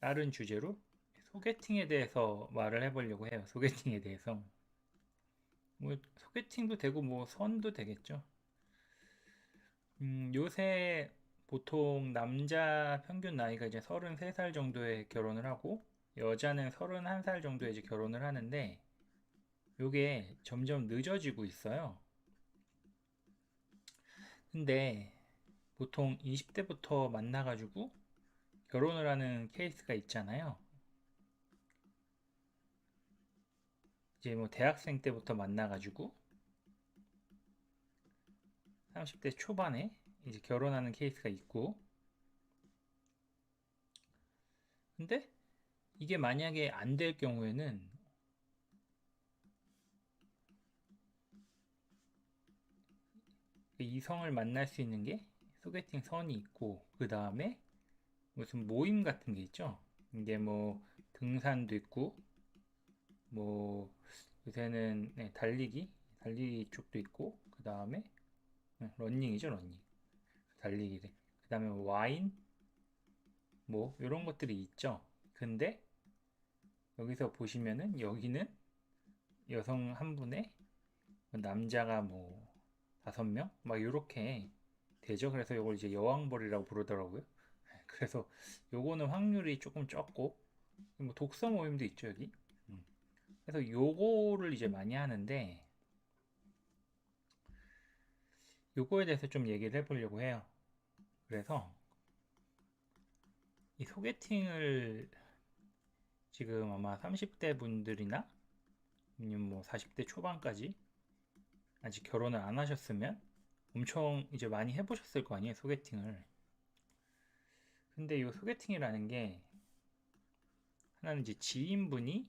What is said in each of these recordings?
다른 주제로 소개팅에 대해서 말을 해보려고 해요. 소개팅에 대해서. 뭐 소개팅도 되고 뭐 선도 되겠죠. 음, 요새 보통 남자 평균 나이가 이제 33살 정도에 결혼을 하고 여자는 31살 정도에 이제 결혼을 하는데 요게 점점 늦어지고 있어요. 근데 보통 20대부터 만나가지고 결혼을 하는 케이스가 있잖아요. 이제 뭐 대학생 때부터 만나가지고 30대 초반에 이제 결혼하는 케이스가 있고 근데 이게 만약에 안 될 경우에는 그 이성을 만날 수 있는 게 소개팅 선이 있고 그 다음에 무슨 모임 같은 게 있죠. 이게 뭐 등산도 있고 뭐 요새는 네, 달리기 달리기 쪽도 있고 그 다음에 네, 러닝이죠 러닝 달리기 그 다음에 와인 뭐 이런 것들이 있죠. 근데 여기서 보시면은 여기는 여성 한 분에 남자가 뭐 다섯 명 막 이렇게 되죠. 그래서 이걸 이제 여왕벌이라고 부르더라고요. 그래서 요거는 확률이 조금 적고 뭐 독서 모임도 있죠 여기. 음. 그래서 요거를 이제 많이 하는데 요거에 대해서 좀 얘기를 해보려고 해요. 그래서 이 소개팅을 지금 아마 30대 분들이나 아니면 뭐 40대 초반까지 아직 결혼을 안 하셨으면 엄청 이제 많이 해보셨을 거 아니에요 소개팅을 근데 이 소개팅이라는 게 하나는 이제 지인분이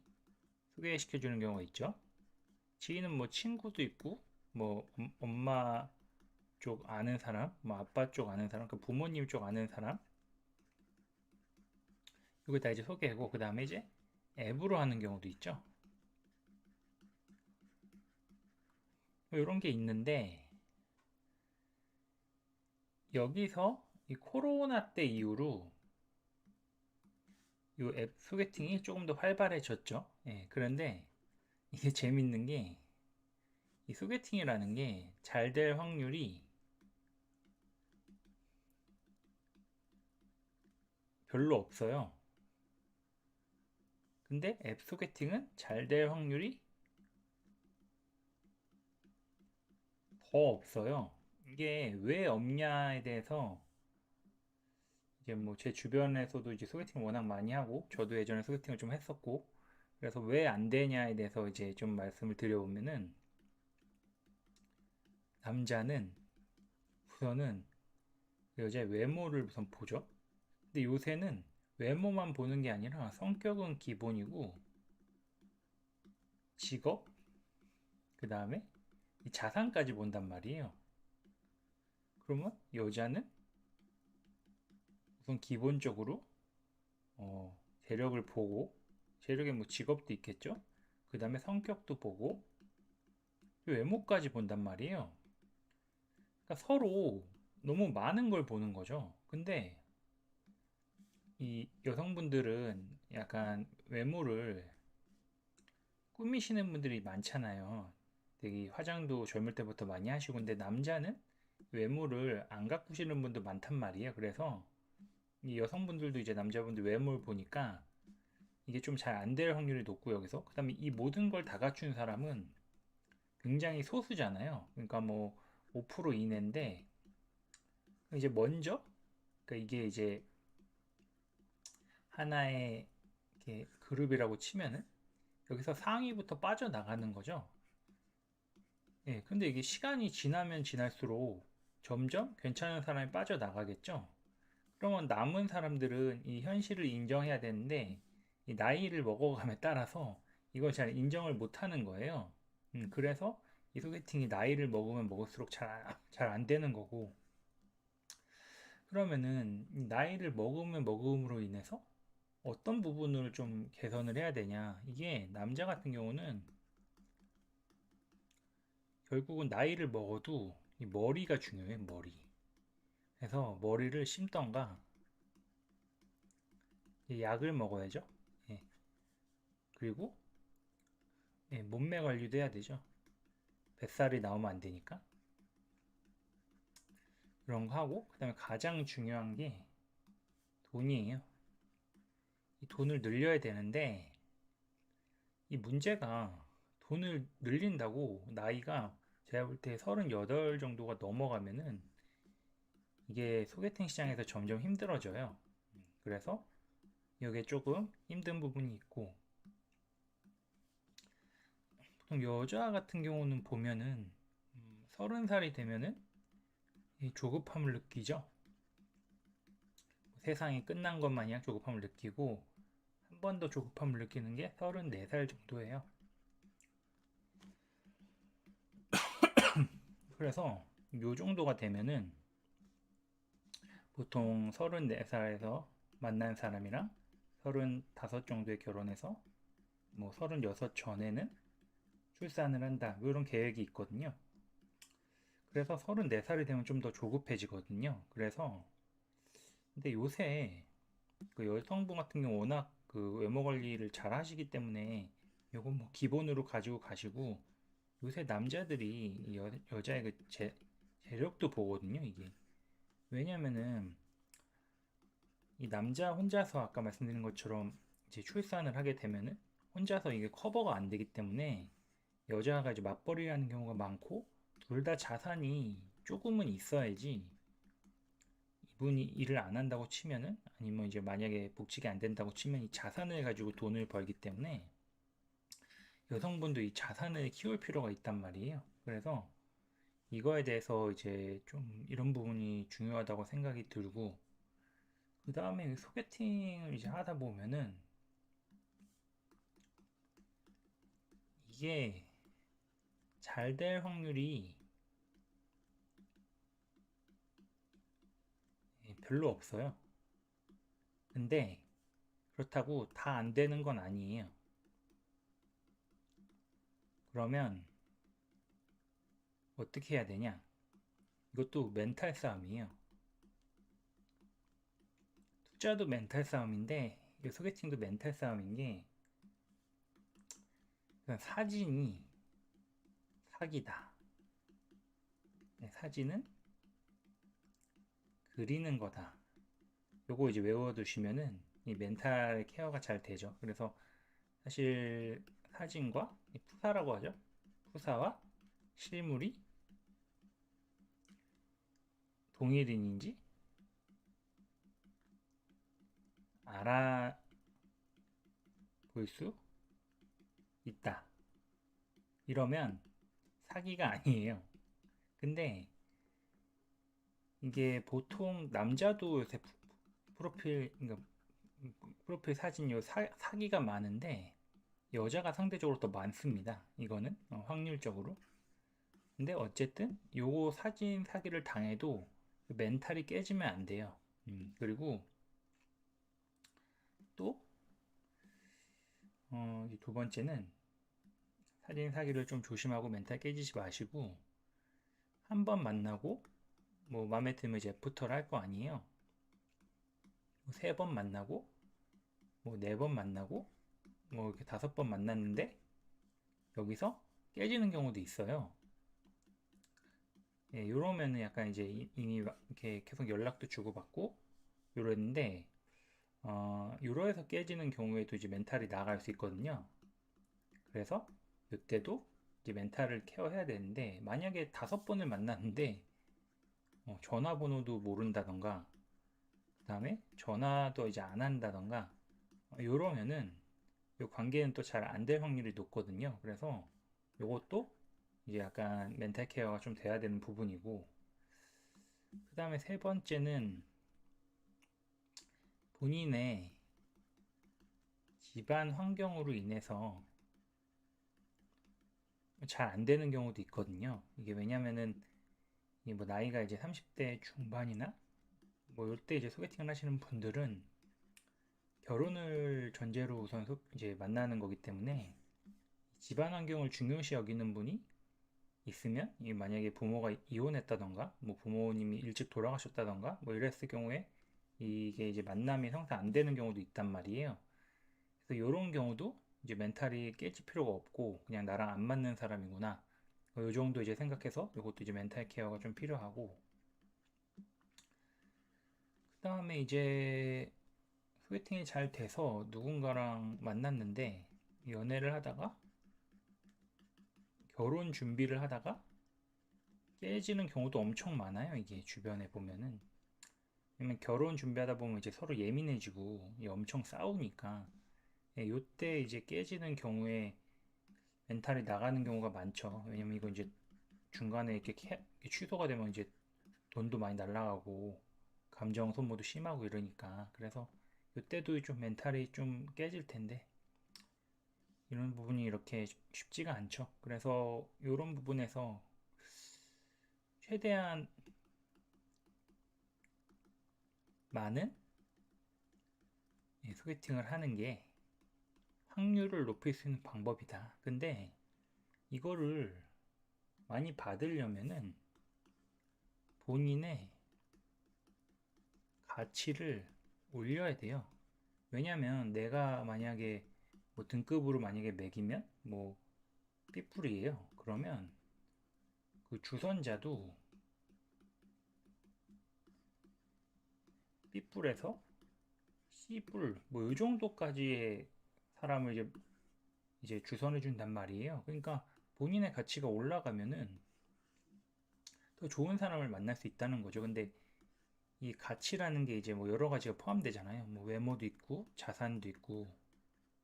소개시켜 주는 경우가 있죠. 지인은 뭐 친구도 있고 뭐 엄마 쪽 아는 사람 뭐 아빠 쪽 아는 사람 그 부모님 쪽 아는 사람. 이거 다 이제 소개하고 그 다음에 이제 앱으로 하는 경우도 있죠. 이런 게 있는데 여기서 이 코로나 때 이후로 이 앱 소개팅이 조금 더 활발해졌죠. 예, 그런데 이게 재밌는 게 이 소개팅이라는 게 잘 될 확률이 별로 없어요. 근데 앱 소개팅은 잘 될 확률이 더 없어요. 이게 왜 없냐에 대해서 이제 뭐 제 주변에서도 이제 소개팅 워낙 많이 하고 저도 예전에 소개팅을 좀 했었고 그래서 왜 안 되냐에 대해서 이제 좀 말씀을 드려보면은 남자는 우선은 여자의 외모를 우선 보죠. 근데 요새는 외모만 보는 게 아니라 성격은 기본이고 직업 그 다음에 자산까지 본단 말이에요. 그러면 여자는 우선 기본적으로 어, 재력을 보고 재력에 뭐 직업도 있겠죠. 그 다음에 성격도 보고 외모까지 본단 말이에요. 그러니까 서로 너무 많은 걸 보는 거죠. 근데 이 여성분들은 약간 외모를 꾸미시는 분들이 많잖아요. 되게 화장도 젊을 때부터 많이 하시고 근데 남자는 외모를 안 가꾸시는 분도 많단 말이에요. 그래서 이 여성분들도 이제 남자분들 외모를 보니까 이게 좀 잘 안 될 확률이 높고 여기서 그 다음에 이 모든 걸 다 갖춘 사람은 굉장히 소수잖아요. 그러니까 뭐 5% 이내인데 이제 먼저 그러니까 이게 이제 하나의 그룹이라고 치면은 여기서 상위부터 빠져나가는 거죠. 예, 근데 이게 시간이 지나면 지날수록 점점 괜찮은 사람이 빠져나가겠죠? 그러면 남은 사람들은 이 현실을 인정해야 되는데, 이 나이를 먹어감에 따라서 이걸 잘 인정을 못 하는 거예요. 음, 그래서 이 소개팅이 나이를 먹으면 먹을수록 잘, 잘안 되는 거고, 그러면은 나이를 먹으면 먹음으로 인해서 어떤 부분을 좀 개선을 해야 되냐. 이게 남자 같은 경우는 결국은 나이를 먹어도 이 머리가 중요해, 머리. 그래서 머리를 심던가 이 약을 먹어야죠. 예. 그리고 예, 몸매 관리도 해야 되죠. 뱃살이 나오면 안 되니까. 그런 거 하고 그다음에 가장 중요한 게 돈이에요. 이 돈을 늘려야 되는데 이 문제가 돈을 늘린다고 나이가 제가 볼 때 38 정도가 넘어가면은 이게 소개팅 시장에서 점점 힘들어져요. 그래서 이게 조금 힘든 부분이 있고 보통 여자 같은 경우는 보면은 음, 30살이 되면은 이 조급함을 느끼죠. 세상이 끝난 것 마냥 조급함을 느끼고 한 번 더 조급함을 느끼는 게 34살 정도예요. 그래서 요 정도가 되면은 보통 34살에서 만난 사람이랑 35 정도에 결혼해서 뭐 36 전에는 출산을 한다. 이런 계획이 있거든요. 그래서 34살이 되면 좀 더 조급해지거든요. 그래서 근데 요새 그 여성분 같은 경우 워낙 그 외모 관리를 잘 하시기 때문에 요건 뭐 기본으로 가지고 가시고 요새 남자들이 이 여, 여자의 그 재, 재력도 보거든요, 이게. 왜냐면은 이 남자 혼자서 아까 말씀드린 것처럼 이제 출산을 하게 되면은 혼자서 이게 커버가 안 되기 때문에 여자가 이제 맞벌이 하는 경우가 많고 둘 다 자산이 조금은 있어야지 이분이 일을 안 한다고 치면은 아니면 이제 만약에 복직이 안 된다고 치면 이 자산을 가지고 돈을 벌기 때문에 여성분도 이 자산을 키울 필요가 있단 말이에요. 그래서 이거에 대해서 이제 좀 이런 부분이 중요하다고 생각이 들고 그 다음에 소개팅을 이제 하다 보면은 이게 잘 될 확률이 별로 없어요. 근데 그렇다고 다 안 되는 건 아니에요. 그러면 어떻게 해야 되냐? 이것도 멘탈 싸움이에요. 투자도 멘탈 싸움인데 이 소개팅도 멘탈 싸움인 게 사진이 사기다. 네, 사진은 그리는 거다. 요거 이제 외워두시면은 이 멘탈 케어가 잘 되죠. 그래서 사실 사진과 푸사라고 하죠. 푸사와 실물이 동일인인지 알아 볼 수 있다. 이러면 사기가 아니에요. 근데 이게 보통 남자도 요새 프로필, 그러니까 프로필 사진이 사, 사기가 많은데 여자가 상대적으로 더 많습니다. 이거는 어, 확률적으로. 근데 어쨌든 요거 사진 사기를 당해도 멘탈이 깨지면 안 돼요. 음, 그리고 또, 어, 두 번째는 사진 사기를 좀 조심하고 멘탈 깨지지 마시고 한 번 만나고 뭐 마음에 들면 이제 애프터를 할 거 아니에요. 세번 만나고 뭐 네 번 만나고 뭐 이렇게 다섯 번 만났는데 여기서 깨지는 경우도 있어요. 예, 요러면은 약간 이제 이미 이렇게 계속 연락도 주고받고 요랬는데 어, 요러에서 깨지는 경우에도 이제 멘탈이 나갈 수 있거든요. 그래서 이때도 이제 멘탈을 케어해야 되는데 만약에 다섯 번을 만났는데 어, 전화번호도 모른다던가 그 다음에 전화도 이제 안 한다던가 어, 요러면은 요 관계는 또 잘 안 될 확률이 높거든요. 그래서 요것도 이제 약간 멘탈 케어가 좀 돼야 되는 부분이고 그 다음에 세 번째는 본인의 집안 환경으로 인해서 잘 안 되는 경우도 있거든요. 이게 왜냐면은 뭐 나이가 이제 30대 중반이나 뭐 이때 이제 소개팅을 하시는 분들은 결혼을 전제로 우선 소, 이제 만나는 거기 때문에 집안 환경을 중요시 여기는 분이 있으면 만약에 부모가 이혼했다던가 뭐 부모님이 일찍 돌아가셨다던가 뭐 이랬을 경우에 이게 이제 만남이 성사 안 되는 경우도 있단 말이에요. 그래서 이런 경우도 이제 멘탈이 깨질 필요가 없고 그냥 나랑 안 맞는 사람이구나. 요 정도 이제 생각해서 이것도 이제 멘탈 케어가 좀 필요하고 그 다음에 이제 소개팅이 잘 돼서 누군가랑 만났는데 연애를 하다가 결혼 준비를 하다가 깨지는 경우도 엄청 많아요. 이게 주변에 보면은. 왜냐면 결혼 준비하다 보면 이제 서로 예민해지고 엄청 싸우니까 예, 요때 이제 깨지는 경우에 멘탈이 나가는 경우가 많죠. 왜냐면 이거 이제 중간에 이렇게 취소가 되면 이제 돈도 많이 날라가고 감정 소모도 심하고 이러니까 그래서 요때도 좀 멘탈이 좀 깨질 텐데 이런 부분이 이렇게 쉽- 쉽지가 않죠. 그래서 이런 부분에서 최대한 많은 예, 소개팅을 하는 게 확률을 높일 수 있는 방법이다. 근데 이거를 많이 받으려면은 본인의 가치를 올려야 돼요. 왜냐면 내가 만약에 뭐 등급으로 만약에 매기면 뭐 B뿔이에요. 그러면 그 주선자도 B뿔에서 C뿔 뭐이 정도까지의 사람을 이제 이제 주선해 준단 말이에요. 그러니까 본인의 가치가 올라가면은 더 좋은 사람을 만날 수 있다는 거죠. 근데 이 가치라는 게 이제 뭐 여러 가지가 포함되잖아요. 뭐 외모도 있고 자산도 있고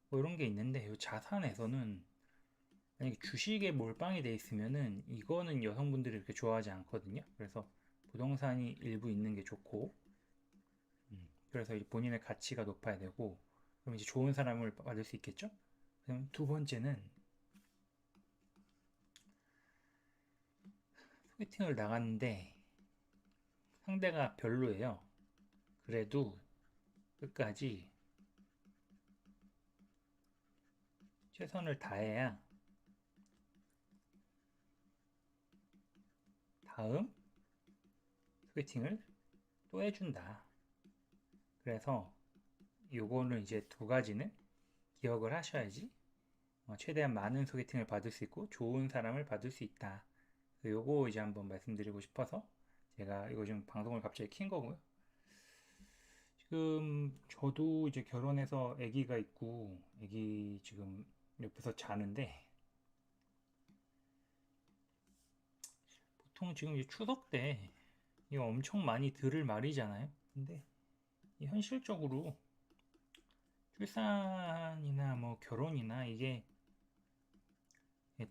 뭐 이런 게 있는데 이 자산에서는 만약에 주식에 몰빵이 돼 있으면은 이거는 여성분들이 이렇게 좋아하지 않거든요. 그래서 부동산이 일부 있는 게 좋고 음, 그래서 본인의 가치가 높아야 되고 그럼 이제 좋은 사람을 받을 수 있겠죠? 그럼 두 번째는 소개팅을 나갔는데 상대가 별로예요. 그래도 끝까지 최선을 다해야 다음 소개팅을 또 해준다. 그래서 요거는 이제 두 가지는 기억을 하셔야지 어, 최대한 많은 소개팅을 받을 수 있고 좋은 사람을 받을 수 있다. 요거 이제 한번 말씀드리고 싶어서 제가 이거 지금 방송을 갑자기 킨 거고요. 지금 저도 이제 결혼해서 아기가 있고 아기 지금 옆에서 자는데 보통 지금 추석 때 이거 엄청 많이 들을 말이잖아요. 근데 이 현실적으로 출산이나 뭐 결혼이나 이게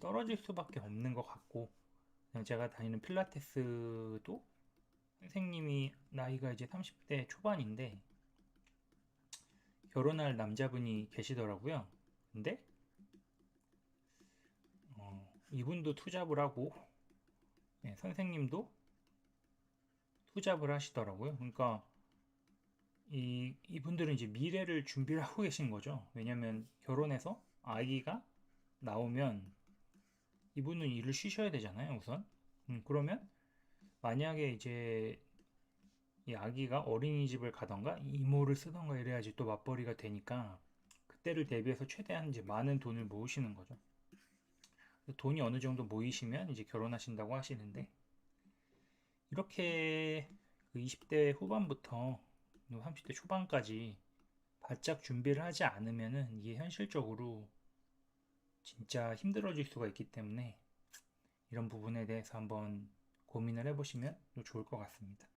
떨어질 수밖에 없는 것 같고 제가 다니는 필라테스도 선생님이 나이가 이제 30대 초반인데 결혼할 남자분이 계시더라고요. 근데 어, 이분도 투잡을 하고 예, 선생님도 투잡을 하시더라고요. 그러니까 이, 이분들은 이제 미래를 준비를 하고 계신 거죠. 왜냐면 결혼해서 아기가 나오면 이분은 일을 쉬셔야 되잖아요, 우선. 음, 그러면 만약에 이제 이 아기가 어린이집을 가던가 이모를 쓰던가 이래야지 또 맞벌이가 되니까 그때를 대비해서 최대한 이제 많은 돈을 모으시는 거죠. 돈이 어느 정도 모이시면 이제 결혼하신다고 하시는데 이렇게 그 20대 후반부터 30대 초반까지 바짝 준비를 하지 않으면은 이게 현실적으로 진짜 힘들어질 수가 있기 때문에 이런 부분에 대해서 한번 고민을 해보시면 좋을 것 같습니다.